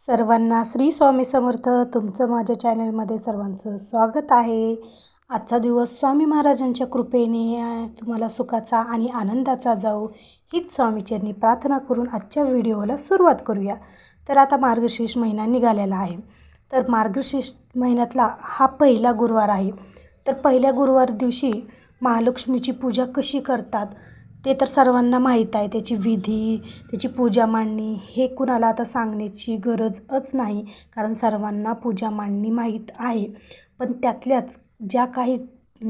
सर्वांना श्री स्वामी समर्थ. तुमचं माझ्या चॅनलमध्ये सर्वांचं स्वागत आहे. आजचा दिवस स्वामी महाराजांच्या कृपेने तुम्हाला सुखाचा आणि आनंदाचा जाऊ हीच स्वामीचरणी प्रार्थना करून आजच्या व्हिडिओला सुरुवात करूया. तर आता मार्गशीर्ष महिना निघालेला आहे. तर मार्गशीर्ष महिन्यातला हा पहिला गुरुवार आहे. तर पहिल्या गुरुवार दिवशी महालक्ष्मीची पूजा कशी करतात? ते तर सर्वांना माहीत आहे. त्याची विधी त्याची पूजा मांडणी हे कुणाला आता सांगण्याची गरजच नाही कारण सर्वांना पूजा मांडणी माहीत आहे. पण त्यातल्याच ज्या काही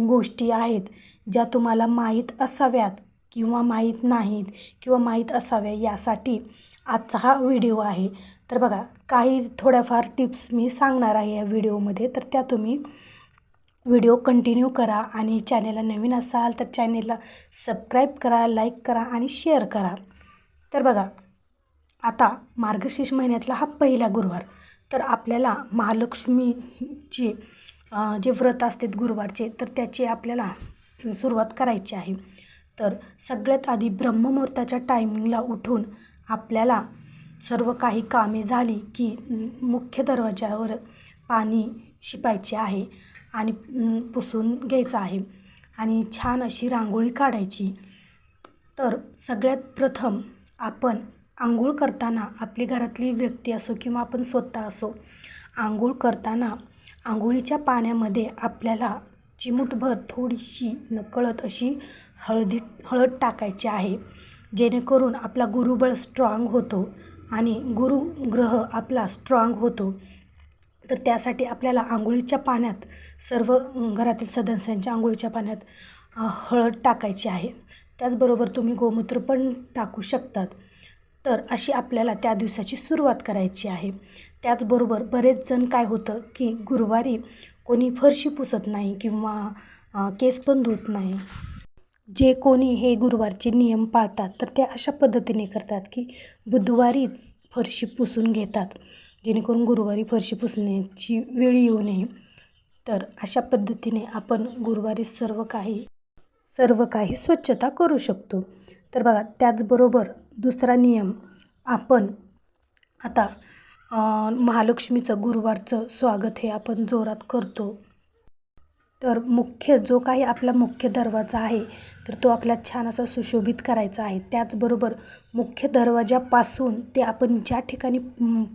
गोष्टी आहेत ज्या तुम्हाला माहीत असाव्यात किंवा माहीत नाहीत किंवा माहीत असाव्या यासाठी आजचा हा व्हिडिओ आहे. तर बघा काही थोड्याफार टिप्स मी सांगणार आहे या व्हिडिओमध्ये. तर त्या तुम्ही व्हिडिओ कंटिन्यू करा आणि चॅनेलला नवीन असाल तर चॅनेलला सबस्क्राईब करा लाईक करा आणि शेअर करा. तर बघा आता मार्गशीर्ष महिन्यातला हा पहिला गुरुवार. तर आपल्याला महालक्ष्मीची जे व्रत असतात गुरुवारचे तर त्याची आपल्याला सुरुवात करायची आहे. तर सगळ्यात आधी ब्रह्ममुहूर्ताच्या टायमिंगला उठून आपल्याला सर्व काही कामे झाली की मुख्य दरवाज्यावर पाणी शिपायचे आहे. आणि पुसून घ्यायचं आहे. आणि छान अशी रांगोळी काढायची. तर सगळ्यात प्रथम आपण आंघोळ करताना आपली घरातली व्यक्ती असो किंवा आपण स्वतः असो आंघोळ करताना आंघोळीच्या पाण्यामध्ये आपल्याला चिमूटभर थोडीशी नकळत अशी हळदी हळद टाकायची आहे. जेणेकरून आपला गुरुबळ स्ट्रॉंग होतो आणि गुरु ग्रह आपला स्ट्रॉंग होतो. तर त्यासाठी आपल्याला आंघोळीच्या पाण्यात सर्व घरातील सदस्यांच्या आंघोळीच्या पाण्यात हळद टाकायची आहे. त्याचबरोबर तुम्ही गोमूत्र पण टाकू शकतात. तर अशी आपल्याला त्या दिवसाची सुरुवात करायची आहे. त्याचबरोबर बरेच जण काय होतं की गुरुवारी कोणी फरशी पुसत नाही किंवा केस पण धुत नाही. जे कोणी हे गुरुवारचे नियम पाळतात तर ते अशा पद्धतीने करतात की बुधवारीच फरशी पुसून घेतात. जेणेकरून गुरुवारी फरशी पुसण्याची वेळ येऊ नये. तर अशा पद्धतीने आपण गुरुवारी सर्व काही सर्व काही स्वच्छता करू शकतो. तर बघा त्याचबरोबर दुसरा नियम आपण आता महालक्ष्मीचं गुरुवारचं स्वागत हे आपण जोरात करतो. तर मुख्य जो काही आपला मुख्य दरवाजा आहे तर तो आपला छान असा सुशोभित करायचा आहे. त्याचबरोबर मुख्य दरवाजापासून ते आपण ज्या ठिकाणी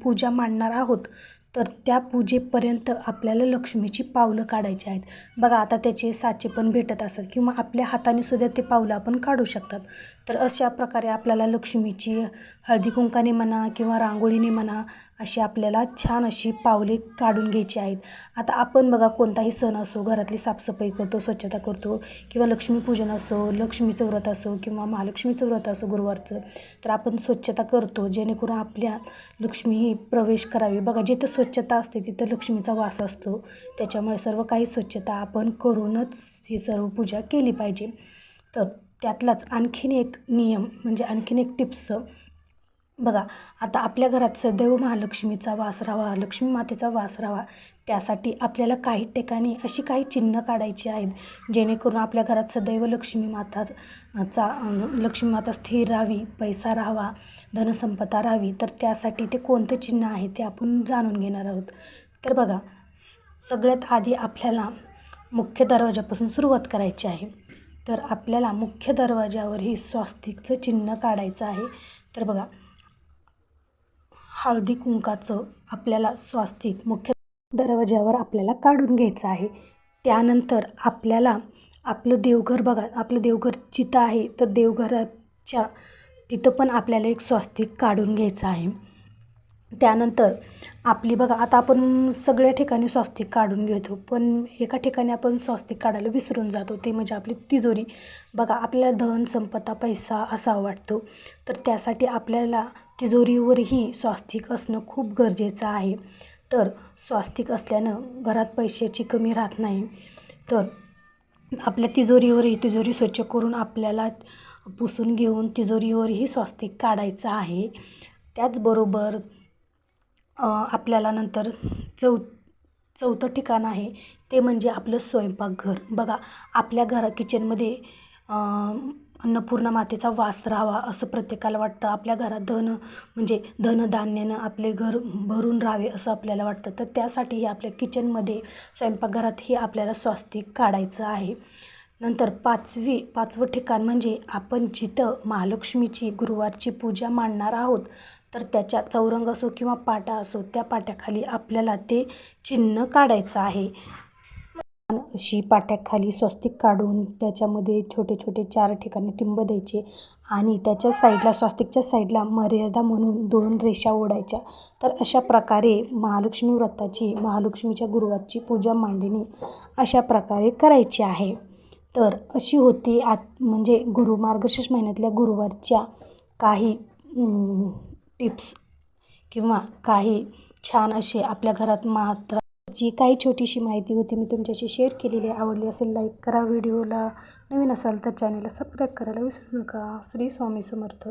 पूजा मांडणार आहोत तर त्या पूजेपर्यंत आपल्याला लक्ष्मीची पावलं काढायची आहेत. बघा आता त्याचे साचे पण भेटत असतात किंवा आपल्या हाताने सुद्धा ते पावलं आपण काढू शकतात. तर अशा प्रकारे आपल्याला लक्ष्मीची हळदी कुंकाने म्हणा किंवा रांगोळीने म्हणा अशी आपल्याला छान अशी पावले काढून घ्यायची आहेत. आता आपण बघा कोणताही सण असो घरातली साफसफाई करतो स्वच्छता करतो किंवा लक्ष्मीपूजन असो लक्ष्मीचं व्रत असो किंवा महालक्ष्मीचं व्रत असो गुरुवारचं तर आपण स्वच्छता करतो जेणेकरून आपल्या लक्ष्मी ही प्रवेश करावी. बघा जिथं स्वच्छता असते तिथं लक्ष्मीचा वास असतो. त्याच्यामुळे सर्व काही स्वच्छता आपण करूनच ही सर्व पूजा केली पाहिजे. तर त्यातलाच आणखीन एक नियम म्हणजे आणखीन एक टिप्स बघा आता आपल्या घरात सदैव महालक्ष्मीचा वास राहावा लक्ष्मी मातेचा वास राहावा त्यासाठी आपल्याला काही ठिकाणी अशी काही चिन्ह काढायची आहेत जेणेकरून आपल्या घरात सदैव लक्ष्मी माता चा लक्ष्मी माता स्थिर राहावी पैसा राहावा धनसंपदा राहावी तर त्यासाठी ते कोणतं चिन्ह आहे ते आपण जाणून घेणार आहोत. तर बघा स- सगळ्यात आधी आपल्याला मुख्य दरवाजापासून सुरुवात करायची आहे. तर आपल्याला मुख्य दरवाजावरही स्वास्तिकचं चिन्ह काढायचं आहे. तर बघा हळदी कुंकाचं आपल्याला स्वास्तिक मुख्य दरवाज्यावर आपल्याला काढून घ्यायचं आहे. त्यानंतर आपल्याला आपलं देवघर बघा आपलं देवघर जिथं आहे तर देवघराच्या तिथं पण आपल्याला एक स्वास्तिक काढून घ्यायचं आहे. त्यानंतर आपली बघा आता आपण सगळ्या ठिकाणी स्वास्तिक काढून घेतो पण एका ठिकाणी आपण स्वास्तिक काढायला विसरून जातो ते म्हणजे आपली तिजोरी. बघा आपल्याला धन संपदा पैसा असा वाटतो तर त्यासाठी आपल्याला तिजोरीवरही स्वास्तिक असणं खूप गरजेचं आहे. तर स्वास्तिक असल्यानं घरात पैशाची कमी राहत नाही. तर आपल्या तिजोरीवरही तिजोरी स्वच्छ करून आपल्याला पुसून घेऊन तिजोरीवरही स्वास्तिक काढायचं आहे. त्याचबरोबर आपल्याला नंतर चौ चौथं ठिकाण आहे. ते म्हणजे आपलं स्वयंपाकघर. बघा आपल्या घरा किचनमध्ये अन्नपूर्णा मातेचा वास राहावा असं प्रत्येकाला वाटतं. आपल्या घरात धन म्हणजे धनधान्यानं आपले घर भरून राहावे असं आपल्याला वाटतं. तर त्यासाठी हे आपल्या किचनमध्ये स्वयंपाकघरातही आपल्याला स्वास्तिक काढायचं आहे. नंतर पाचवी पाचवं ठिकाण म्हणजे आपण जिथं महालक्ष्मीची गुरुवारची पूजा मांडणार आहोत तर त्याच्या चौरंग असो किंवा पाटा असो त्या पाट्याखाली आपल्याला ते चिन्ह काढायचं आहे. अशी पाट्याखाली स्वस्तिक काढून त्याच्यामध्ये छोटे छोटे चार ठिकाणी टिंब द्यायचे आणि त्याच्या साईडला स्वस्तिकच्या साईडला मर्यादा म्हणून दोन रेषा ओढायच्या. तर अशा प्रकारे महालक्ष्मी व्रताची महालक्ष्मीच्या गुरुवारची पूजा मांडणी अशा प्रकारे करायची आहे. तर अशी होती आत म्हणजे गुरु मार्गशीर्ष महिन्यातल्या गुरुवारच्या काही टिप्स किंवा काही छान असे आपल्या घरात महत्त्व जी काही छोटीशी माहिती होती मी तुमच्याशी शेअर केलेली आवडली असेल लाईक करा व्हिडिओला नवीन असाल तर चॅनलला सबस्क्राईब करायला विसरू नका. श्री स्वामी समर्थ.